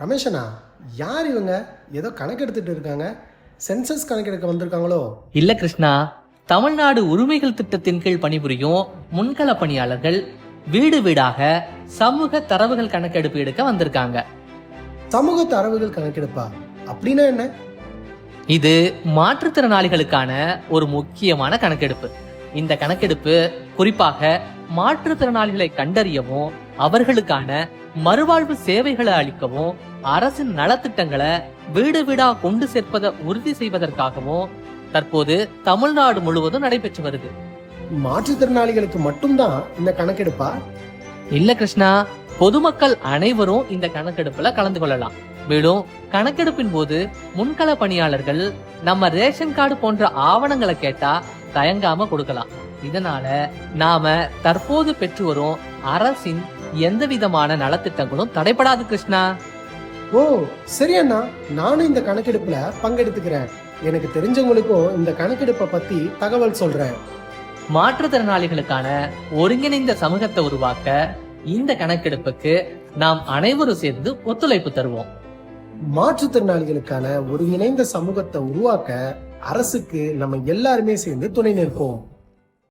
ரமேஷனா யார் இவங்க? ஏதோ கணக்கெடுத்துட்டு இருக்காங்க. சென்சஸ் கணக்கெடுக்க வந்திருக்காங்களோ? இல்ல கிருஷ்ணா தமிழ்நாடு உரிமைகள் திட்டத்தின் கீழ் பணிபுரியும் முன்கள பணியாளர்கள் வீடு வீடாக சமூக தரவுகள் கணக்கெடுப்பு எடுக்க வந்திருக்காங்க. சமூக தரவுகள் கணக்கெடுப்பா? அப்படின்னா என்ன? இது மாற்றுத்திறனாளிகளுக்கான ஒரு முக்கியமான கணக்கெடுப்பு. இந்த கணக்கெடுப்பு குறிப்பாக மாற்றுத்திறனாளிகளை கண்டறியவும் அவர்களுக்கான மறுவாழ்வு சேவைகளை அளிக்கவும் அரசின் நலத்திட்டங்களை வீடு வீடா கொண்டு சேர்ப்பதை உறுதி செய்வதற்காகவும் தற்போது தமிழ்நாடு முழுவதும் நடைபெற்று வருது. மாற்றுத்திறனாளிகளுக்கு மட்டும்தான் இந்த கணக்கெடுப்பா? இல்ல கிருஷ்ணா பொதுமக்கள் அனைவரும் இந்த கணக்கெடுப்புல கலந்து கொள்ளலாம். மேலும் கணக்கெடுப்பின் போது முன்கள பணியாளர்கள் நம்ம ரேஷன் கார்டு போன்ற ஆவணங்களை கேட்டா தயங்காம கொடுக்கலாம். இதனால நாம தற்போது பெற்று வரும் அரசின் எந்த விதமான நலத்திட்டங்களும் தடைபடாது கிருஷ்ணா. ஓ சரி அண்ணா. நானும் இந்த கணக்கெடுப்புல பங்கெடுத்துக்கிறேன். எனக்கு தெரிஞ்சவங்களுக்கும் இந்த கணக்கெடுப்பை பத்தி தகவல் சொல்றேன். மாற்றுத்திறனாளிகளுக்கான ஒருங்கிணைந்த சமூகத்தை உருவாக்க இந்த கணக்கெடுப்புக்கு நாம் அனைவரும் சேர்ந்து ஒத்துழைப்பு தருவோம். மாற்றுத்திறனாளிகளுக்கான ஒருங்கிணைந்த சமூகத்தை உருவாக்க அரசுக்கு நம்ம எல்லாருமே சேர்ந்து துணை நிற்போம்.